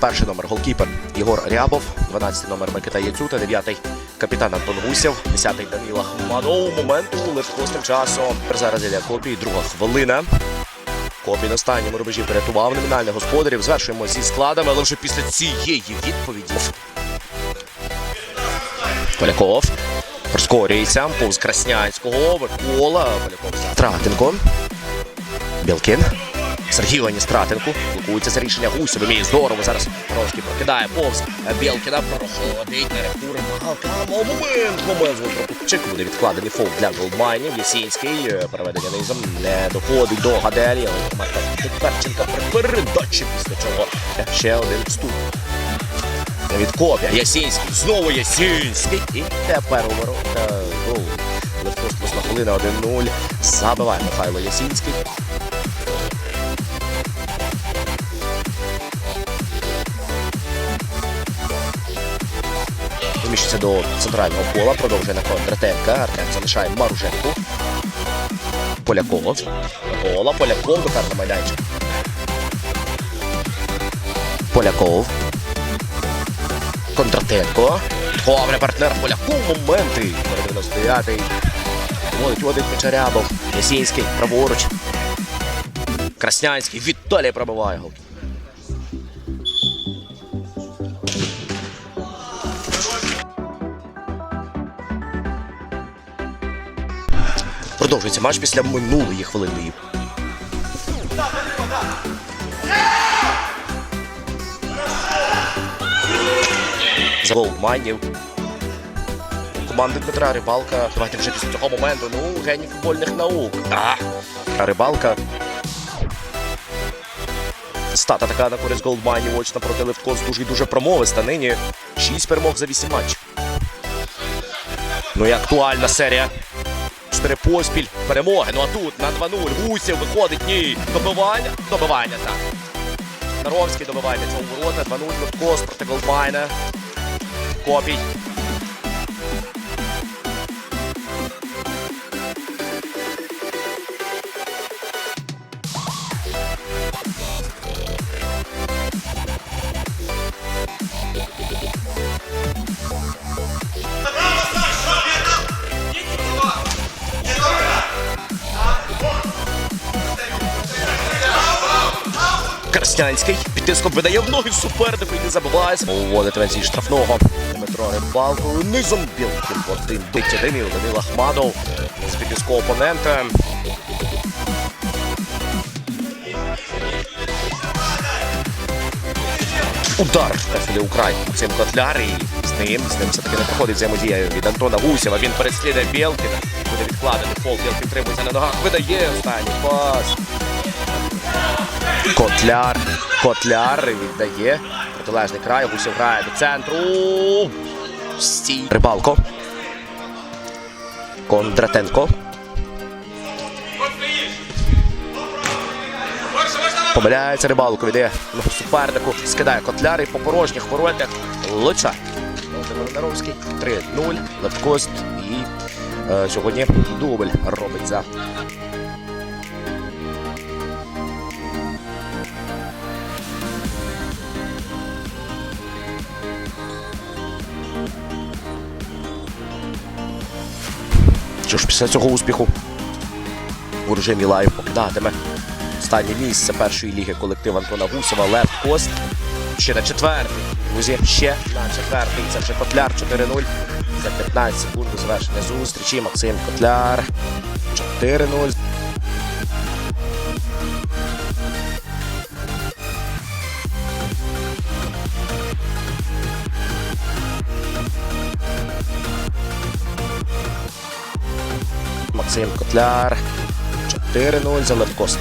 Перший номер голкіпер Єгор Рябов, 12 номер Микита Яцюта, 9 капітан Антон Гусєв, 10 Данила. Моменту тим часом. Зараз Ілля Копій, друга хвилина. Копій на останньому рубежі порятував номінальних господарів. Звершуємо зі складами, але вже після цієї відповіді. Поляков прискорюється повз Краснянського. Микола. Поляков за Тратенко. Білкін. Сергій Ланістратенко. Блокується за рішення Гусю. Виміє здорово. Зараз трошки прокидає повз Білкіна. Проходить на рекур. Малка. Момент. Момент. Чек буде відкладений фол для голдмайнів. Ясінський. е, Переведення низом не доходить до Гаделі. Але Перченка при передачі після чого ще один вступ. Від Копя. Ясінський. Знову Ясінський. І тепер у ворота. Гол. Левко спусна хвилина 1-0. Забиває Михайло Ясінський. Виміщується до центрального пола. Продовжує на Кондратенка. Артем залишає Маруженку. Поляков. Гола. Поляков до карта майданчика. Поляков. Кондратенко. Добре, партнер Поляков. Моменти. 99-й. Водить водить Печерябов. Ясінський. Праворуч. Краснянський. Віталій пробиває гол. Продовжується матч після минулої хвилини. За гол майнів. Команди Дмитра Рибалка. Давайте вже після цього моменту. Ну, геній футбольних наук. А, Рибалка. Стата така на користь голдмайнів. Очна проти Левко з дуже дуже промовиста. Нині 6 перемог за 8 матчів. Ну і актуальна серія. Чотири поспіль перемоги. Ну а тут на 2-0. Гусів виходить. Ні. Добивання. Добивання, так. Наровський добиває цього ворота. 2-0. Левко проти Голдмайна. Копій. Краснянський під тиском видає в ноги супернику і не забуває. Уводить він зі штрафного. Дмитро Рибалко низом білким в один бить Данил, Данил Ахмадов з підтиского опонента. Удар Кафелі Украй цим котляр і з ним, з ним все-таки не проходить взаємодія від Антона Гусєва. Він переслідує Білкіна. Буде відкладений фол. Білкін тримується на ногах. Видає останній пас. Котляр. Котляр віддає. Протилежний край. Гусів грає до центру. Стій. Рибалко. Кондратенко. Помиляється рибалко, віддає ногу супернику, скидає котляр і по порожніх воротах Луча. Володимир Наровський 3-0. Левкост і е, сьогодні дубль робить за Що ж після цього успіху у режимі лайв покидатиме останнє місце першої ліги колектив Антона Гусєва Лев Кост. Ще на четвертий. Друзі, ще на четвертий. Це вже Котляр 4-0. За 15 секунд до завершення зустрічі. Максим Котляр 4-0. Максим Котляр 4-0 за Левкост.